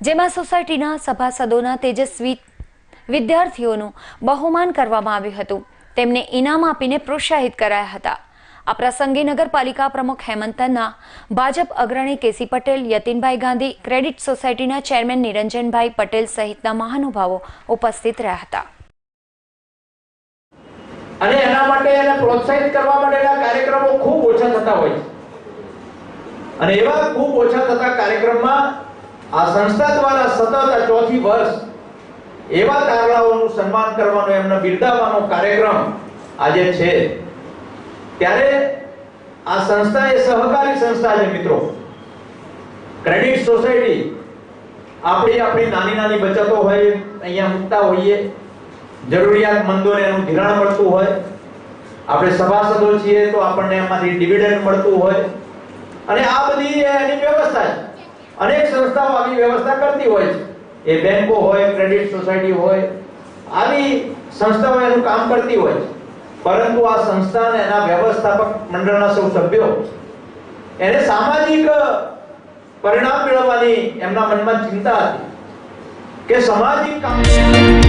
જેમાં સોસાયટીના સભાસદોના તેજસ્વી વિદ્યાર્થીઓનું બહુમાન કરવામાં આવ્યું હતું. તેમને ઇનામ આપીને પ્રોત્સાહિત કરાયા હતા. આ પ્રસંગે નગરપાલિકા પ્રમુખ હેમંતના ભાજપ અગ્રણી કેસી પટેલ, યતિનભાઈ ગાંધી, ક્રેડિટ સોસાયટીના ચેરમેન નિરંજનભાઈ પટેલ સહિતના મહાનુભાવો ઉપસ્થિત રહ્યા હતા. અને એના માટે એને પ્રોત્સાહિત કરવા માટેના કાર્યક્રમો ખૂબ ઓછા થતા હોય અને એવા ખૂબ ઓછા થતા કાર્યક્રમમાં આ સંસ્થા દ્વારા સતત આ ચોથી વર્ષ એવા તારલાઓનું સન્માન કરવાનો એમને બિરદાવવાનો કાર્યક્રમ આજે છે. ત્યારે આ સંસ્થા એ સહકારી સંસ્થા છે મિત્રો. ક્રેડિટ સોસાયટી આપણી આપણી નાની નાની બચતો હોય, અહીંયા મૂકતા હોઈએ. જરૂરિયાતમંદોને એનું ધિરાણ મળતું હોય. આપણે સભાસદો છીએ તો આપણને એમાંથી ડિવિડન્ડ મળતું હોય. અને આ બધી એની વ્યવસ્થા છે. અનેક સંસ્થાઓ આવી વ્યવસ્થા કરતી હોય છે. એ બેંકો હોય, ક્રેડિટ સોસાયટી હોય, આવી સંસ્થાઓ એનું કામ કરતી હોય છે. પરંતુ આ સંસ્થા અને એના વ્યવસ્થાપક મંડળના સૌ સભ્યો એને સામાજિક પરિણામ મેળવવાની એમના મનમાં ચિંતા હતી કે સામાજિક કામ